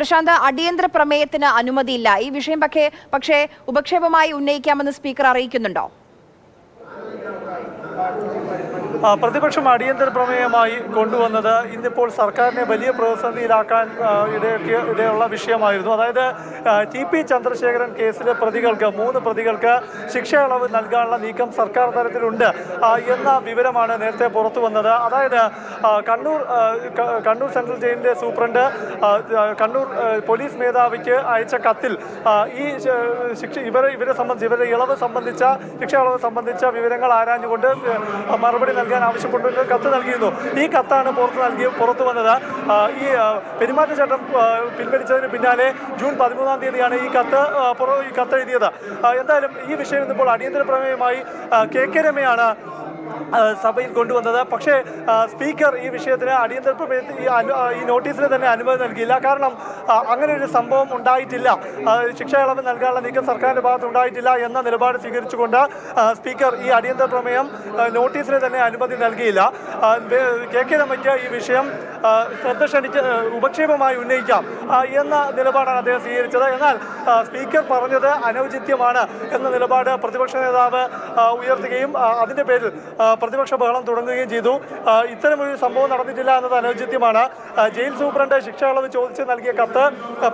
പ്രശാന്ത് അടിയന്തര പ്രമേയത്തിന് അനുമതിയില്ല. ഈ വിഷയം പക്ഷേ പക്ഷേ ഉപക്ഷേപമായി ഉന്നയിക്കാമെന്ന് സ്പീക്കർ അറിയിക്കുന്നുണ്ടോ ആ, പ്രതിപക്ഷം അടിയന്തര പ്രമേയമായി കൊണ്ടുവന്നത് ഇന്നിപ്പോൾ സർക്കാരിനെ വലിയ പ്രതിസന്ധിയിലാക്കാൻ ഇടയൊക്കെ ഇടയുള്ള വിഷയമായിരുന്നു. അതായത് ടി പി ചന്ദ്രശേഖരൻ കേസിലെ പ്രതികൾക്ക് മൂന്ന് പ്രതികൾക്ക് ശിക്ഷ ഇളവ് നൽകാനുള്ള നീക്കം സർക്കാർ തലത്തിലുണ്ട്. എന്ന വിവരമാണ് നേരത്തെ പുറത്തു വന്നത്. അതായത് കണ്ണൂർ കണ്ണൂർ സെൻട്രൽ ജയിലിന്റെ സൂപ്രണ്ട് കണ്ണൂർ പോലീസ് മേധാവിക്ക് അയച്ച കത്തിൽ ഈ ശിക്ഷ ഇവരെ ഇവരെ സംബന്ധിച്ച് ഇവരുടെ ഇളവ് സംബന്ധിച്ച ശിക്ഷ ഇളവ് സംബന്ധിച്ച വിവരങ്ങൾ ആരാഞ്ഞുകൊണ്ട് മറുപടി മറുപടി നൽകാൻ ആവശ്യപ്പെട്ടുകൊണ്ട് കത്ത് നൽകിയിരുന്നു. ഈ കത്താണ് പുറത്ത് നൽകി പുറത്തു വന്നത്. ഈ പെരുമാറ്റച്ചട്ടം പിൻവലിച്ചതിന് പിന്നാലെ ജൂൺ പതിമൂന്നാം തീയതിയാണ് ഈ കത്ത് ഈ കത്ത് എഴുതിയത് എന്തായാലും ഈ വിഷയം ഇന്നിപ്പോൾ അടിയന്തര പ്രമേയമായി കെ കെ രമയാണ് സഭയിൽ കൊണ്ടുവന്നത്. പക്ഷേ സ്പീക്കർ ഈ വിഷയത്തിന് അടിയന്തര പ്രമേയത്തിൽ ഈ നോട്ടീസിന് തന്നെ അനുമതി നൽകിയില്ല. കാരണം അങ്ങനെ ഒരു സംഭവം ഉണ്ടായിട്ടില്ല. ശിക്ഷ ഇളവ് നൽകാനുള്ള നീക്കം സർക്കാരിന്റെ ഭാഗത്ത് ഉണ്ടായിട്ടില്ല എന്ന നിലപാട് സ്വീകരിച്ചുകൊണ്ട് സ്പീക്കർ ഈ അടിയന്തര പ്രമേയം നോട്ടീസിന് തന്നെ അനുമതി നൽകിയില്ല. കെ കെ രമയ്ക്ക് ഈ വിഷയം ശ്രദ്ധ ക്ഷണിച്ച് ഉപക്ഷേപമായി ഉന്നയിക്കാം. എന്ന നിലപാടാണ് അദ്ദേഹം സ്വീകരിച്ചത്. എന്നാൽ സ്പീക്കർ പറഞ്ഞത് അനൗചിത്യമാണ് എന്ന നിലപാട് പ്രതിപക്ഷ നേതാവ് ഉയർത്തുകയും അതിന്റെ പേരിൽ പ്രതിപക്ഷ ബഹളം തുടങ്ങുകയും ചെയ്തു. ഇത്തരമൊരു സംഭവം നടന്നിട്ടില്ല എന്നത് അനൗചിത്യമാണ്. ജയിൽ സൂപ്രണ്ട് ശിക്ഷ ഇളവ് ചോദിച്ച് നൽകിയ കത്ത്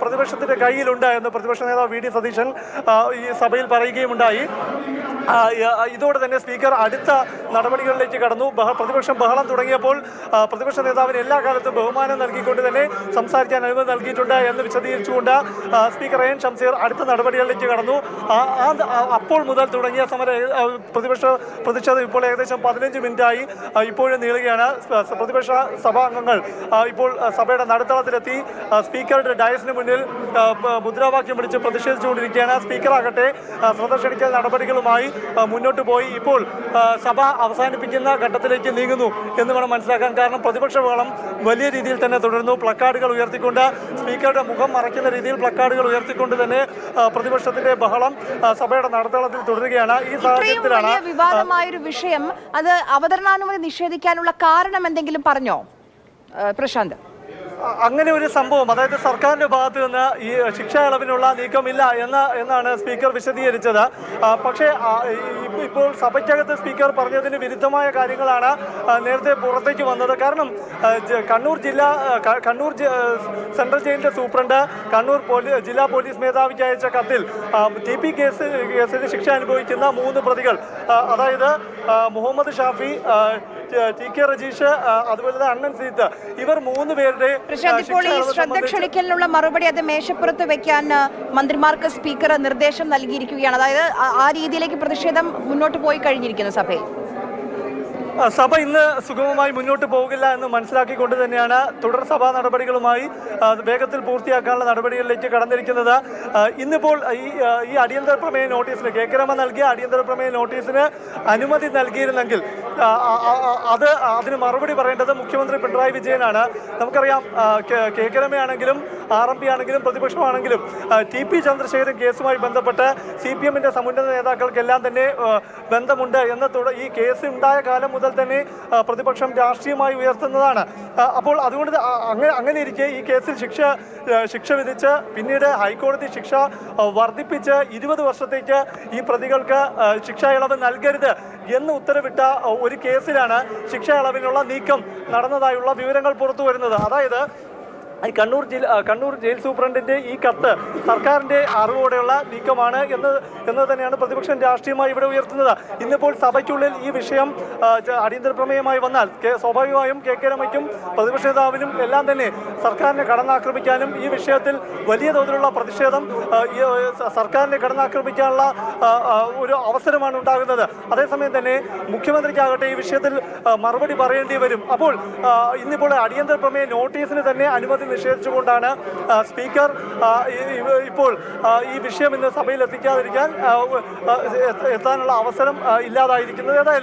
പ്രതിപക്ഷത്തിന്റെ കയ്യിലുണ്ട് എന്ന് പ്രതിപക്ഷ നേതാവ് വി. ഡി. സതീശൻ ഈ സഭയിൽ പറയുകയും ഉണ്ടായി ഇതോടെ തന്നെ സ്പീക്കർ അടുത്ത നടപടികളിലേക്ക് കടന്നു. പ്രതിപക്ഷം ബഹളം തുടങ്ങിയപ്പോൾ പ്രതിപക്ഷ നേതാവിന് എല്ലാ കാലത്തും ബഹുമാനം നൽകിക്കൊണ്ട് തന്നെ സംസാരിക്കാൻ അനുമതി നൽകിയിട്ടുണ്ട് എന്ന് വിശദീകരിച്ചുകൊണ്ട് സ്പീക്കർ എൻ ഷംസീർ അടുത്ത നടപടികളിലേക്ക് കടന്നു. അപ്പോൾ മുതൽ തുടങ്ങിയ സമര പ്രതിപക്ഷ പ്രതിഷേധം ഇപ്പോൾ ഏകദേശം പതിനഞ്ച് മിനിറ്റായി ഇപ്പോഴും നീളുകയാണ്. പ്രതിപക്ഷ സഭാംഗങ്ങൾ ഇപ്പോൾ സഭയുടെ നടുത്തളത്തിലെത്തി. സ്പീക്കറുടെ ഡയസിന് മുന്നിൽ മുദ്രാവാക്യം വിളിച്ച് പ്രതിഷേധിച്ചുകൊണ്ടിരിക്കുകയാണ്. സ്പീക്കറാകട്ടെ ശ്രദ്ധ ക്ഷണിക്കൽ നടപടികളുമായി മുന്നോട്ട് പോയി. ഇപ്പോൾ സഭ അവസാനിപ്പിക്കുന്ന ഘട്ടത്തിലേക്ക് നീങ്ങുന്നു. എന്ന് വേണം മനസ്സിലാക്കാൻ. കാരണം പ്രതിപക്ഷ ബഹളം വലിയ രീതിയിൽ തന്നെ തുടരുന്നു. പ്ലക്കാർഡുകൾ ഉയർത്തിക്കൊണ്ട് സ്പീക്കറുടെ മുഖം മറയ്ക്കുന്ന രീതിയിൽ പ്ലക്കാർഡുകൾ ഉയർത്തിക്കൊണ്ട് തന്നെ പ്രതിപക്ഷത്തിന്റെ ബഹളം സഭയുടെ നടത്തളത്തിൽ തുടരുകയാണ്. ഈ സാഹചര്യത്തിലാണ് വിവാദമായൊരു വിഷയം അത് അവതരണാനുമതി നിഷേധിക്കാനുള്ള കാരണം എന്തെങ്കിലും പറഞ്ഞോ? പ്രശാന്ത്. അങ്ങനെ ഒരു സംഭവം അതായത് സർക്കാരിന്റെ ഭാഗത്ത് നിന്ന് ഈ ശിക്ഷാ ഇളവിനുള്ള നീക്കമില്ല എന്ന എന്നാണ് സ്പീക്കർ വിശദീകരിച്ചത്. പക്ഷേ ഇപ്പോൾ സഭയ്ക്കകത്ത് സ്പീക്കർ പറഞ്ഞതിന് വിരുദ്ധമായ കാര്യങ്ങളാണ് നേരത്തെ പുറത്തേക്ക് വന്നത്. കാരണം കണ്ണൂർ ജില്ലാ കണ്ണൂർ സെൻട്രൽ ജയിലിന്റെ സൂപ്രണ്ട് കണ്ണൂർ ജില്ലാ പോലീസ് മേധാവിക്ക് അയച്ച കത്തിൽ ടി പി കേസ് കേസിൽ ശിക്ഷ അനുഭവിക്കുന്ന മൂന്ന് പ്രതികൾ അതായത് മുഹമ്മദ് ഷാഫി ടി- കെ റജീഷ് അതുപോലെ തന്നെ അണ്ണൻ സീത്ത് ഇവർ മൂന്ന് പേരുടെ പ്രശാന്ത് ഇപ്പോൾ ഈ ശ്രദ്ധ ക്ഷണിക്കലിനുള്ള മറുപടി അത് മേശപ്പുറത്ത് വെക്കാൻ മന്ത്രിമാർക്ക് സ്പീക്കർ നിർദ്ദേശം നൽകിയിരിക്കുകയാണ്. അതായത് ആ- രീതിയിലേക്ക് പ്രതിഷേധം മുന്നോട്ട് പോയി കഴിഞ്ഞിരിക്കുന്നു സഭയിൽ. സഭ ഇന്ന് സുഗമമായി മുന്നോട്ട് പോകില്ല എന്ന് മനസ്സിലാക്കിക്കൊണ്ട് തന്നെയാണ് തുടർ സഭാ നടപടികളുമായി വേഗത്തിൽ പൂർത്തിയാക്കാനുള്ള നടപടികളിലേക്ക് കടന്നിരിക്കുന്നത്. ഇന്നിപ്പോൾ ഈ ഈ അടിയന്തര പ്രമേയ നോട്ടീസിന് കെ കെ രമ നൽകിയ അടിയന്തര പ്രമേയ നോട്ടീസിന് അനുമതി നൽകിയിരുന്നെങ്കിൽ അത് അതിന് മറുപടി പറയേണ്ടത് മുഖ്യമന്ത്രി പിണറായി വിജയനാണ്. നമുക്കറിയാം ആ, ആർ എം പി ആണെങ്കിലും പ്രതിപക്ഷമാണെങ്കിലും ടി പി ചന്ദ്രശേഖരൻ കേസുമായി ബന്ധപ്പെട്ട് സി പി എമ്മിന്റെ സമുന്നത നേതാക്കൾക്കെല്ലാം തന്നെ ബന്ധമുണ്ട് എന്ന് ഈ കേസ് ഉണ്ടായ കാലം മുതൽ തന്നെ പ്രതിപക്ഷം രാഷ്ട്രീയമായി ഉയർത്തുന്നതാണ്. അപ്പോൾ അതുകൊണ്ട് അങ്ങനെ അങ്ങനെ ഇരിക്കെ ഈ കേസിൽ ശിക്ഷ ശിക്ഷ വിധിച്ച് പിന്നീട് ഹൈക്കോടതി ശിക്ഷ വർദ്ധിപ്പിച്ച് ഇരുപത് വർഷത്തേക്ക് ഈ പ്രതികൾക്ക് ശിക്ഷ ഇളവ് നൽകരുത് എന്ന് ഉത്തരവിട്ട ഒരു കേസിലാണ് ശിക്ഷാ ഇളവിനുള്ള നീക്കം നടന്നതായുള്ള വിവരങ്ങൾ പുറത്തു വരുന്നത്. അതായത് കണ്ണൂർ ജില്ല കണ്ണൂർ ജയിൽ സൂപ്രണ്ടിന്റെ ഈ കത്ത് സർക്കാരിന്റെ അറിവോടെയുള്ള നീക്കമാണ് എന്ന് എന്ന് തന്നെയാണ് പ്രതിപക്ഷം രാഷ്ട്രീയമായി ഇവിടെ ഉയർത്തുന്നത്. ഇന്നിപ്പോൾ സഭയ്ക്കുള്ളിൽ ഈ വിഷയം അടിയന്തര പ്രമേയമായി വന്നാൽ സ്വാഭാവികമായും കെ കെ രമയ്ക്കും പ്രതിപക്ഷ നേതാവിനും എല്ലാം തന്നെ സർക്കാരിനെ കടന്നാക്രമിക്കാനും ഈ വിഷയത്തിൽ വലിയ തോതിലുള്ള പ്രതിഷേധം സർക്കാരിനെ കടന്നാക്രമിക്കാനുള്ള ഒരു അവസരമാണ് ഉണ്ടാകുന്നത്. അതേസമയം തന്നെ മുഖ്യമന്ത്രിക്കാകട്ടെ ഈ വിഷയത്തിൽ മറുപടി പറയേണ്ടി വരും. അപ്പോൾ ഇന്നിപ്പോൾ അടിയന്തര പ്രമേയ നോട്ടീസിന് തന്നെ അനുമതി നിഷേധിച്ചുകൊണ്ടാണ് സ്പീക്കർ ഇപ്പോൾ ഈ വിഷയം ഇന്ന് സഭയിൽ എത്തിക്കാതിരിക്കാൻ എത്താനുള്ള അവസരം ഇല്ലാതായിരിക്കുന്നത്. ഏതായാലും